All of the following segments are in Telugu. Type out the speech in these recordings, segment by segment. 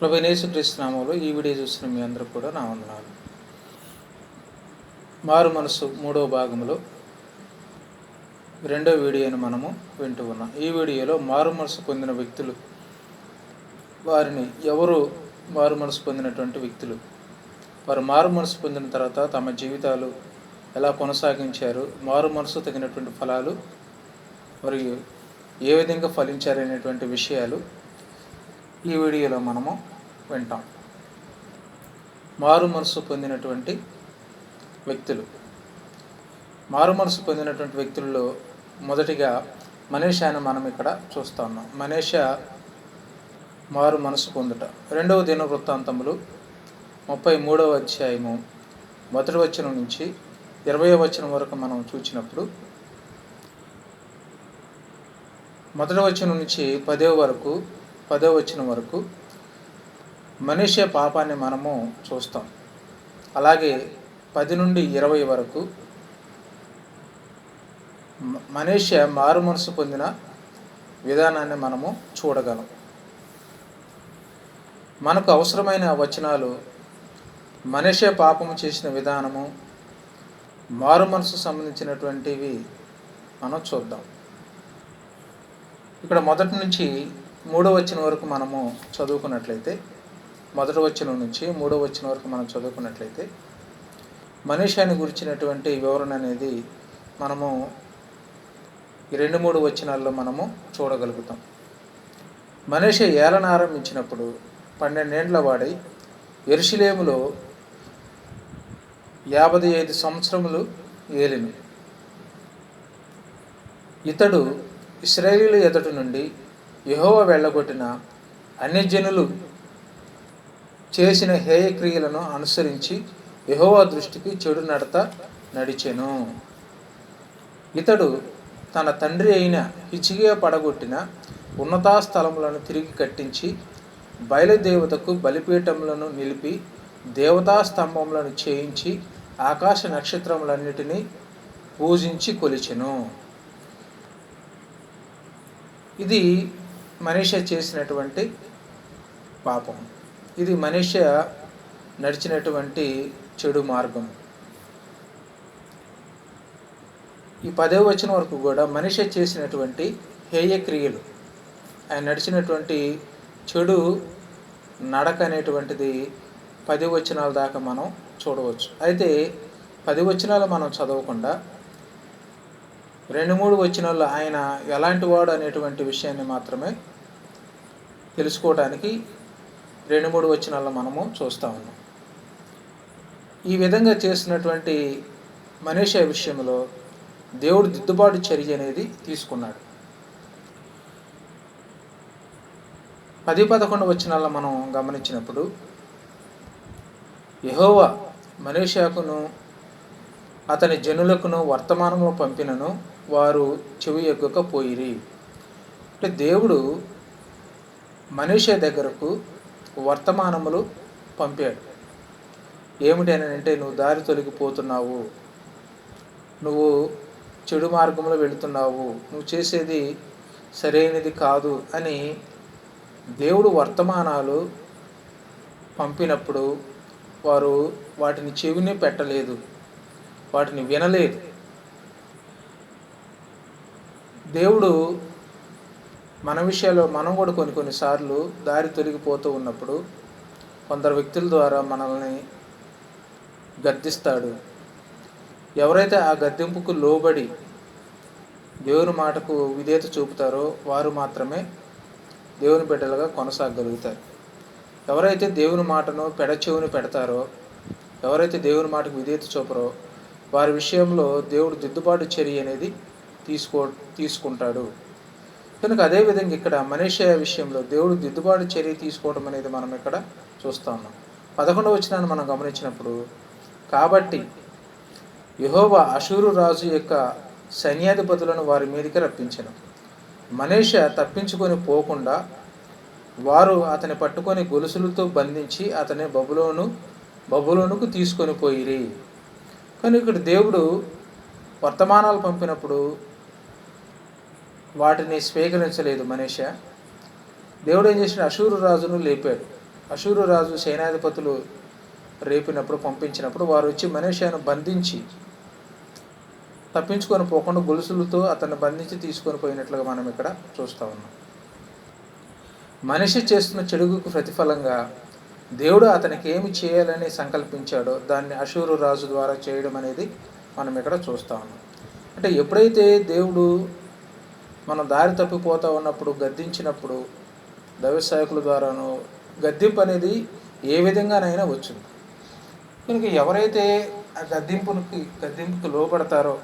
ప్రభు యేసుక్రీస్తునామంలో ఈ వీడియో చూసిన మీ అందరూ కూడా నా వందనాలు. మారు మనసు మూడవ భాగంలో రెండో వీడియోను మనము వింటూ ఉన్నాం. ఈ వీడియోలో మారు మనసు పొందిన వ్యక్తులు వారిని ఎవరు మారు మనసు పొందినటువంటి వ్యక్తులు? వారు మారు మనసు పొందిన తర్వాత తమ జీవితాలు ఎలా కొనసాగించారు? మారు మనసు తగినటువంటి ఫలాలు మరియు ఏ విధంగా ఫలించారనేటువంటి విషయాలు ఈ వీడియోలో మనము వింటాం. మారుమనసు పొందినటువంటి వ్యక్తులు. మారుమనసు పొందినటువంటి వ్యక్తుల్లో మొదటిగా మనీషాను మనం ఇక్కడ చూస్తా ఉన్నాం. మనీష మారు మనసు పొందుట. రెండవ దిన వృత్తాంతములు ముప్పై మూడవ అధ్యాయము మొదటి వచనం నుంచి ఇరవై వచనం వరకు మనం చూసినప్పుడు మొదటి వచనం నుంచి పదో వరకు పదో వచ్చిన వరకు మనిషి పాపాన్ని మనము చూస్తాం. అలాగే పది నుండి ఇరవై వరకు మ- మారు మనసు పొందిన విధానాన్ని మనము చూడగలం. మనకు అవసరమైన వచనాలు మనిషి పాపము చేసిన విధానము మారు మనసు సంబంధించినటువంటివి మనం చూద్దాం. ఇక్కడ మొదటి నుంచి మూడో వచ్చిన వరకు మనము చదువుకున్నట్లయితే మొదటి వచ్చిన నుంచి మూడో వచ్చిన వరకు మనం చదువుకున్నట్లయితే మనిషిని గురించినటువంటి వివరణ అనేది మనము రెండు మూడు వచనాల్లో మనము చూడగలుగుతాం. మనిషి ఏలన ఆరంభించినప్పుడు పన్నెండేండ్ల వాడై ఎరుషులేములో యాభై ఐదు సంవత్సరములు ఏలిను. ఇతడు ఇస్రాయేలీల ఎదుటి నుండి యహోవ వెళ్ళగొట్టిన అన్యజనులు చేసిన హేయక్రియలను అనుసరించి యెహోవా దృష్టికి చెడు నడత నడిచెను. ఇతడు తన తండ్రి అయిన హిచిగే పడగొట్టిన ఉన్నతా స్థలములను తిరిగి కట్టించి బయలుదేవతకు బలిపీఠములను నిలిపి దేవతా స్తంభములను చేయించి ఆకాశ నక్షత్రములన్నిటినీ పూజించి కొలిచెను. ఇది మనిషి చేసినటువంటి పాపం. ఇది మనిషి నడిచినటువంటి చెడు మార్గం. ఈ పదవి వచ్చిన వరకు కూడా మనిషి చేసినటువంటి హేయ క్రియలు ఆయన నడిచినటువంటి చెడు నడక అనేటువంటిది పది వచనాల దాకా మనం చూడవచ్చు. అయితే పది వచనాలు మనం చదవకుండా రెండు మూడు వచనాల్లో ఆయన ఎలాంటి వాడు అనేటువంటి విషయాన్ని మాత్రమే తెలుసుకోవడానికి రెండు మూడు వచనాల్లో మనము చూస్తూ ఉన్నాం. ఈ విధంగా చేసినటువంటి మనిషి విషయంలో దేవుడు దిద్దుబాటు చర్య అనేది తీసుకున్నాడు. పది పదకొండు వచనాల్లో మనం గమనించినప్పుడు యహోవా మనీషాకును అతని జనులకును వర్తమానము పంపినను వారు చెవి ఎగ్గకపోయిరి. అంటే దేవుడు మనిషి దగ్గరకు వర్తమానములు పంపాడు. ఏమిటి అని అంటే నువ్వు దారి తొలగిపోతున్నావు. నువ్వు చెడు మార్గంలో వెళుతున్నావు. నువ్వు చేసేది సరైనది కాదు అని దేవుడు వర్తమానాలు పంపినప్పుడు వారు వాటిని చెవిని పెట్టలేదు. వాటిని వినలేదు. దేవుడు మన విషయాల్లో మనం కూడా కొన్ని కొన్నిసార్లు దారి తొలగిపోతూ ఉన్నప్పుడు కొందరు వ్యక్తుల ద్వారా మనల్ని గద్దిస్తాడు. ఎవరైతే ఆ గద్దెంపుకు లోబడి దేవుని మాటకు విధేయత చూపుతారో వారు మాత్రమే దేవుని బిడ్డలుగా కొనసాగగలుగుతారు ఎవరైతే దేవుని మాటను పెడచెవుని పెడతారో ఎవరైతే దేవుని మాటకు విధేయత చూపరో వారి విషయంలో దేవుడు దిద్దుబాటు చర్య అనేది తీసుకో తీసుకుంటాడు. కనుక అదేవిధంగా ఇక్కడ మనీషయ విషయంలో దేవుడు దిద్దుబాటు చర్య తీసుకోవడం అనేది మనం ఇక్కడ చూస్తా ఉన్నాం. పదకొండవ వచనాన్ని మనం గమనించినప్పుడు కాబట్టి యహోవా అషూరు రాజు యొక్క సైన్యాధిపతులను వారి మీదకి రప్పించను. మనీష తప్పించుకొని పోకుండా వారు అతని పట్టుకొని గొలుసులతో బంధించి అతని బబులోను బబులోనుకు తీసుకొని పోయిరి. కానీ ఇక్కడ దేవుడు వర్తమానాలు పంపినప్పుడు వాటిని స్వీకరించలేదు మనీష. దేవుడు ఏం చేసిన అశూరు రాజును లేపాడు. అశూరు రాజు సేనాధిపతులు రేపినప్పుడు పంపించినప్పుడు వారు వచ్చి మనీషాను బంధించి తప్పించుకొని పోకుండా గొలుసులతో అతన్ని బంధించి తీసుకొని పోయినట్లుగా మనం ఇక్కడ చూస్తూ ఉన్నాం. మనిషి చేస్తున్న చెడుగుకు ప్రతిఫలంగా దేవుడు అతనికి ఏమి చేయాలని సంకల్పించాడో దాన్ని అశూరు రాజు ద్వారా చేయడం అనేది మనం ఇక్కడ చూస్తా ఉన్నాం. అంటే ఎప్పుడైతే దేవుడు మనం దారి తప్పిపోతూ ఉన్నప్పుడు గద్దించినప్పుడు దైవసాయకుల ద్వారాను గద్దింపు అనేది ఏ విధంగానైనా వచ్చింది. కనుక ఎవరైతే ఆ గద్దింపునికి గద్దింపుకి లోపడతారో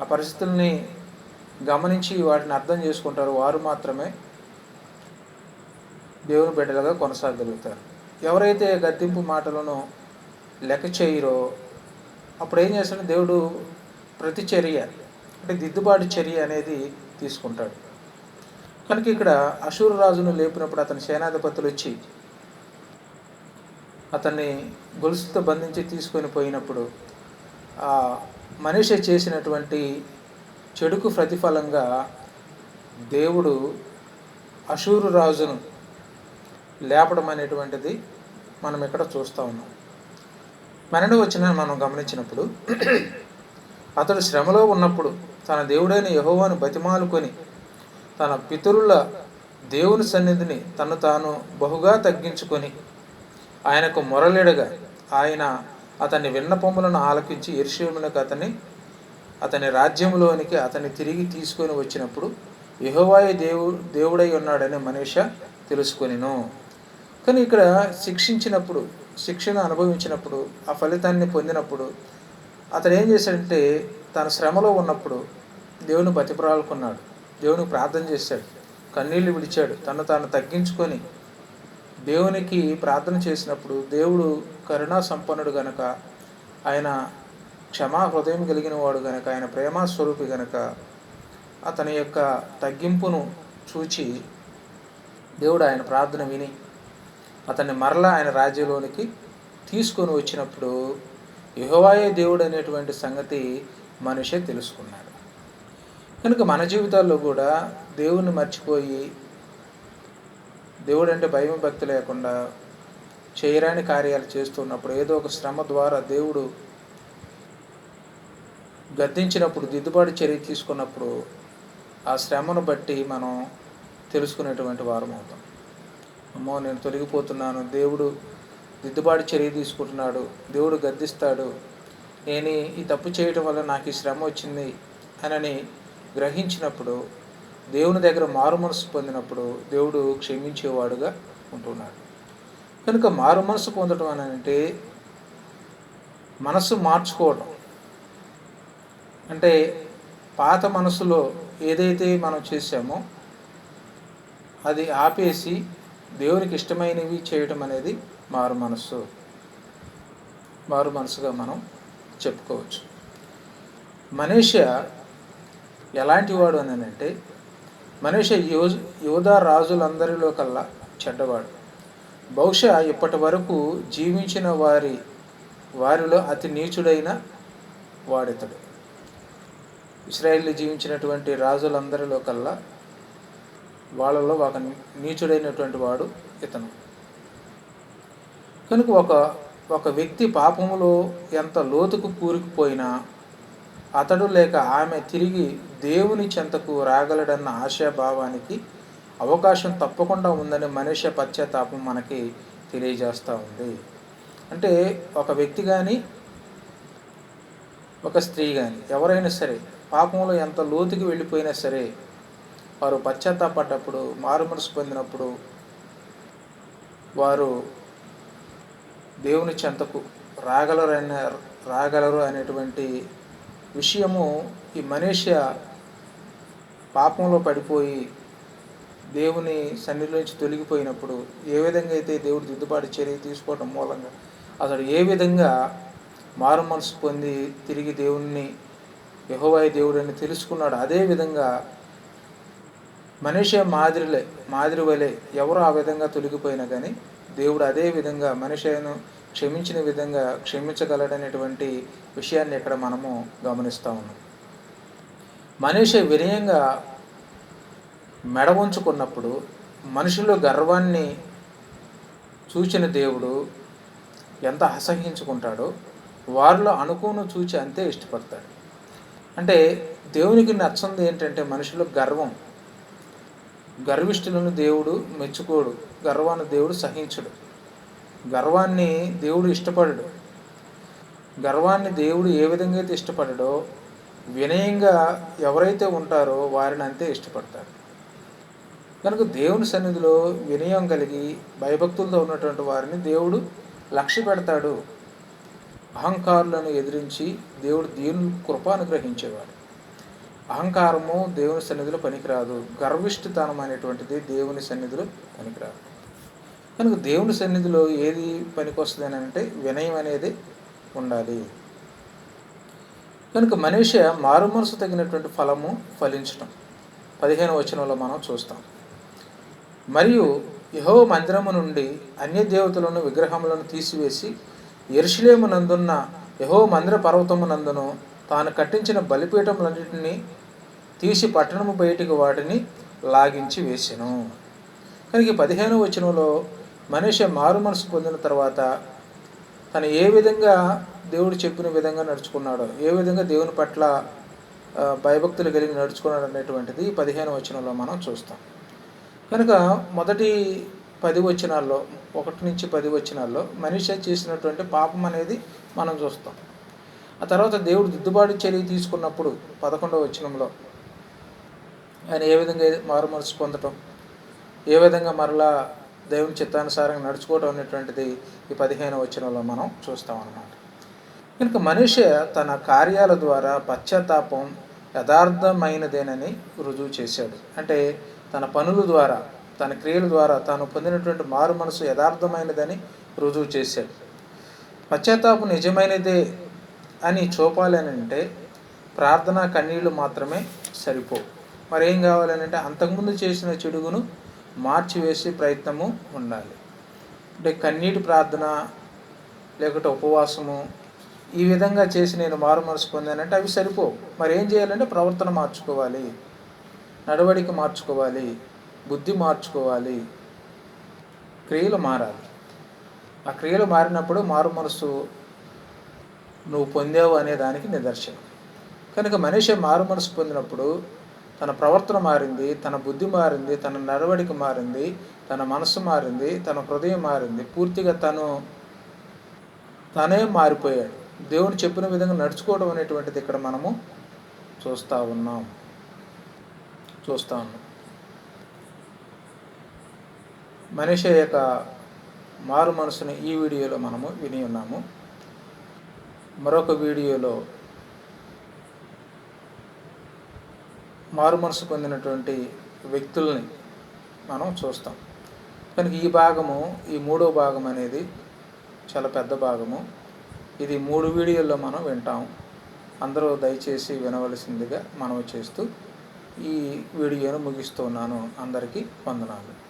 ఆ పరిస్థితుల్ని గమనించి వాటిని అర్థం చేసుకుంటారు వారు మాత్రమే దేవుని బిడ్డలుగా కొనసాగలుగుతారు. ఎవరైతే గద్దింపు మాటలను లెక్క చేయరో అప్పుడు ఏం చేస్తాడు? దేవుడు ప్రతి చర్య అంటే దిద్దుబాటు చర్య అనేది తీసుకుంటాడు. కనుక ఇక్కడ అశూరు రాజును లేపినప్పుడు అతని సేనాధిపతులు వచ్చి అతన్ని గొలుసుతో బంధించి తీసుకొని పోయినప్పుడు ఆ మనిషి చేసినటువంటి చెడుకు ప్రతిఫలంగా దేవుడు అశూరు రాజును లేపడం అనేటువంటిది మనం ఇక్కడ చూస్తూ ఉన్నాం. మనలో వచ్చిన మనం గమనించినప్పుడు అతడు శ్రమలో ఉన్నప్పుడు తన దేవుడైన యహోవాను బతిమాలుకొని తన పితరుల దేవుని సన్నిధిని తను తాను బహుగా తగ్గించుకొని ఆయనకు మొరలిడగా ఆయన అతని విన్నపములను ఆలకించి ఎరుషులకు అతని అతని రాజ్యంలోనికి అతన్ని తిరిగి తీసుకొని వచ్చినప్పుడు యహోవాయ దేవు దేవుడై ఉన్నాడని మనీష తెలుసుకొనిను. కానీ ఇక్కడ శిక్షించినప్పుడు శిక్షణ అనుభవించినప్పుడు ఆ ఫలితాన్ని పొందినప్పుడు అతను ఏం చేశాడంటే తన శ్రమలో ఉన్నప్పుడు దేవుని బతిపరాలుకున్నాడు. దేవుని ప్రార్థన చేశాడు. కన్నీళ్ళు విడిచాడు. తను తాను తగ్గించుకొని దేవునికి ప్రార్థన చేసినప్పుడు దేవుడు కరుణా సంపన్నుడు గనక ఆయన క్షమా హృదయం కలిగిన వాడు గనక ఆయన ప్రేమ స్వరూపి గనక అతని యొక్క తగ్గింపును చూచి దేవుడు ఆయన ప్రార్థన విని అతన్ని మరలా ఆయన రాజ్యంలోనికి తీసుకొని వచ్చినప్పుడు యహోవాయే దేవుడు అనేటువంటి సంగతి మనిషే తెలుసుకున్నాడు. కనుక మన జీవితాల్లో కూడా దేవుణ్ణి మర్చిపోయి దేవుడు అంటే భయం భక్తి లేకుండా చేయరాని కార్యాలు చేస్తున్నప్పుడు ఏదో ఒక శ్రమ ద్వారా దేవుడు గద్దించినప్పుడు దిద్దుబాటు చర్య తీసుకున్నప్పుడు ఆ శ్రమను బట్టి మనం తెలుసుకునేటువంటి వారం అవుతాం అమ్మో నేను తొలగిపోతున్నాను. దేవుడు దిద్దుబాటు చర్య తీసుకుంటున్నాడు. దేవుడు గద్దిస్తాడు. నేను ఈ తప్పు చేయటం వల్ల నాకు ఈ శ్రమ వచ్చింది అనని గ్రహించినప్పుడు దేవుని దగ్గర మారు మనసు పొందినప్పుడు దేవుడు క్షమించేవాడుగా ఉంటున్నాడు. కనుక మారు మనసు పొందడం అని అంటే మనసు మార్చుకోవడం అంటే పాత మనసులో ఏదైతే మనం చేసామో అది ఆపేసి దేవునికి ఇష్టమైనవి చేయటం అనేది మారు మనస్సు. మారు మనసుగా మనం చెప్పుకోవచ్చు. మనీష ఎలాంటి వాడు అని అంటే మనీష యో యోధా రాజులందరిలో కల్లా చెడ్డవాడు. బహుశా ఇప్పటి వరకు జీవించిన వారి వారిలో అతి నీచుడైన వాడితడు. ఇస్రాయిల్ జీవించినటువంటి రాజులందరిలో కల్లా వాళ్ళలో ఒక నీచుడైనటువంటి వాడు ఇతను. కనుక ఒక ఒక వ్యక్తి పాపములో ఎంత లోతుకు కూరుకుపోయినా అతడు లేక ఆమె తిరిగి దేవుని చెంతకు రాగలడన్న ఆశాభావానికి అవకాశం తప్పకుండా ఉందని మనిషి పశ్చాత్తాపం మనకి తెలియజేస్తూ ఉంది. అంటే ఒక వ్యక్తి కానీ ఒక స్త్రీ కానీ ఎవరైనా సరే పాపంలో ఎంత లోతుకి వెళ్ళిపోయినా సరే వారు పశ్చాత్తాపడ్డప్పుడు మారుమనసు పొందినప్పుడు వారు దేవుని చెంతకు రాగలరన్న రాగలరు అనేటువంటి విషయము ఈ మనిషి పాపంలో పడిపోయి దేవుని సన్నిధిలోంచి తొలగిపోయినప్పుడు ఏ విధంగా అయితే దేవుడు దిద్దుబాటు చర్య తీసుకోవడం మూలంగా అతడు ఏ విధంగా మారు మనసు పొంది తిరిగి దేవుణ్ణి యహోవాయి దేవుడు అని తెలుసుకున్నాడు అదే విధంగా మనిషి మాదిరిలే మాదిరి వలె ఎవరు ఆ విధంగా తొలగిపోయినా కానీ దేవుడు అదే విధంగా మనిషిను క్షమించిన విధంగా క్షమించగలడనేటువంటి విషయాన్ని ఇక్కడ మనము గమనిస్తూ ఉన్నాం. మనిషి వినయంగా మెడ ఉంచుకున్నప్పుడు మనిషిలో గర్వాన్ని చూచిన దేవుడు ఎంత అసహించుకుంటాడో వారిలో అనుకోను చూచి అంతే ఇష్టపడతాడు. అంటే దేవునికి నచ్చంది ఏంటంటే మనుషులు గర్వం. గర్విష్ఠులను దేవుడు మెచ్చుకోడు గర్వాన్ని దేవుడు సహించడు. గర్వాన్ని దేవుడు ఇష్టపడడు. గర్వాన్ని దేవుడు ఏ విధంగా అయితే ఇష్టపడడో వినయంగా ఎవరైతే ఉంటారో వారిని అంతే ఇష్టపడతారు. కనుక దేవుని సన్నిధిలో వినయం కలిగి భయభక్తులతో ఉన్నటువంటి వారిని దేవుడు లక్ష్య పెడతాడు. అహంకారులను ఎదిరించి దేవుడు దీని కృప అనుగ్రహించేవాడు. అహంకారము దేవుని సన్నిధిలో పనికిరాదు. గర్విష్ఠతనం అనేటువంటిది దేవుని సన్నిధిలో పనికిరాదు. కనుక దేవుని సన్నిధిలో ఏది పనికొస్తుంది అని అంటే వినయం అనేది ఉండాలి. కనుక మనిషి మారు మనసు తగినటువంటి ఫలము ఫలించటం. పదిహేను వచనంలో మనం చూస్తాం. మరియు యహో మందిరము నుండి అన్య దేవతలను విగ్రహములను తీసివేసి ఎరుషులేమునందున్న యహో మందిర పర్వతము నందును తాను కట్టించిన బలిపీఠములన్నింటినీ తీసి పట్టణము బయటికి వాటిని లాగించి వేసెను. కనుక పదిహేను వచనంలో మనిషి మారు మనసు పొందిన తర్వాత తను ఏ విధంగా దేవుడు చెప్పిన విధంగా నడుచుకున్నాడో ఏ విధంగా దేవుని పట్ల భయభక్తులు కలిగి నడుచుకున్నాడు అనేటువంటిది పదిహేను వచనంలో మనం చూస్తాం. కనుక మొదటి పది వచనాల్లో ఒకటి నుంచి పది వచనాల్లో మనిషి చేసినటువంటి పాపం అనేది మనం చూస్తాం. ఆ తర్వాత దేవుడు దిద్దుబాటు చర్య తీసుకున్నప్పుడు పదకొండవ వచనంలో ఆయన ఏ విధంగా మారు మనసు పొందటం ఏ విధంగా మరలా దేవుని చిత్తానుసారంగా నడుచుకోవడం అనేటువంటిది ఈ పదిహేను వచనంలో మనం చూస్తాం అన్నమాట కనుక మనిషి తన కార్యాల ద్వారా పశ్చాత్తాపం యథార్థమైనదేనని రుజువు చేశాడు. అంటే తన పనుల ద్వారా తన క్రియల ద్వారా తాను పొందినటువంటి మారు మనసు యథార్థమైనదని రుజువు చేశాడు. పశ్చాత్తాపం నిజమైనదే అని చూపాలని అంటే ప్రార్థన కన్నీళ్ళు మాత్రమే సరిపోవు. మరేం కావాలని అంటే అంతకుముందు చేసిన చెడుగును మార్చివేసే ప్రయత్నము ఉండాలి. అంటే కన్నీటి ప్రార్థన లేకుంటే ఉపవాసము ఈ విధంగా చేసి నేను మారు మనసు పొందానంటే అవి సరిపోవు. మరి ఏం చేయాలంటే ప్రవర్తన మార్చుకోవాలి నడవడిక మార్చుకోవాలి బుద్ధి మార్చుకోవాలి క్రియలు మారాలి. ఆ క్రియలు మారినప్పుడు మారు మనసు నువ్వు పొందావు అనే దానికి నిదర్శనం. కనుక మనిషి మారు మనసు పొందినప్పుడు తన ప్రవర్తన మారింది తన బుద్ధి మారింది తన నడవడిక మారింది తన మనసు మారింది తన హృదయం మారింది. పూర్తిగా తను తనే మారిపోయాడు. దేవుడు చెప్పిన విధంగా నడుచుకోవడం అనేటువంటిది ఇక్కడ మనము చూస్తూ ఉన్నాం. చూస్తూ ఉన్నాం. మనిషి యొక్క మారు మనసుని ఈ వీడియోలో మనము విని ఉన్నాము. మరొక వీడియోలో మారు మనసు పొందినటువంటి వ్యక్తుల్ని మనం చూస్తాం. కనుక ఈ భాగము ఈ మూడో భాగం అనేది చాలా పెద్ద భాగము. ఇది మూడు వీడియోల్లో మనం వింటాం. అందరూ దయచేసి వినవలసిందిగా మనం చేస్తూ ఈ వీడియోను ముగిస్తున్నాను. అందరికీ వందనాలు.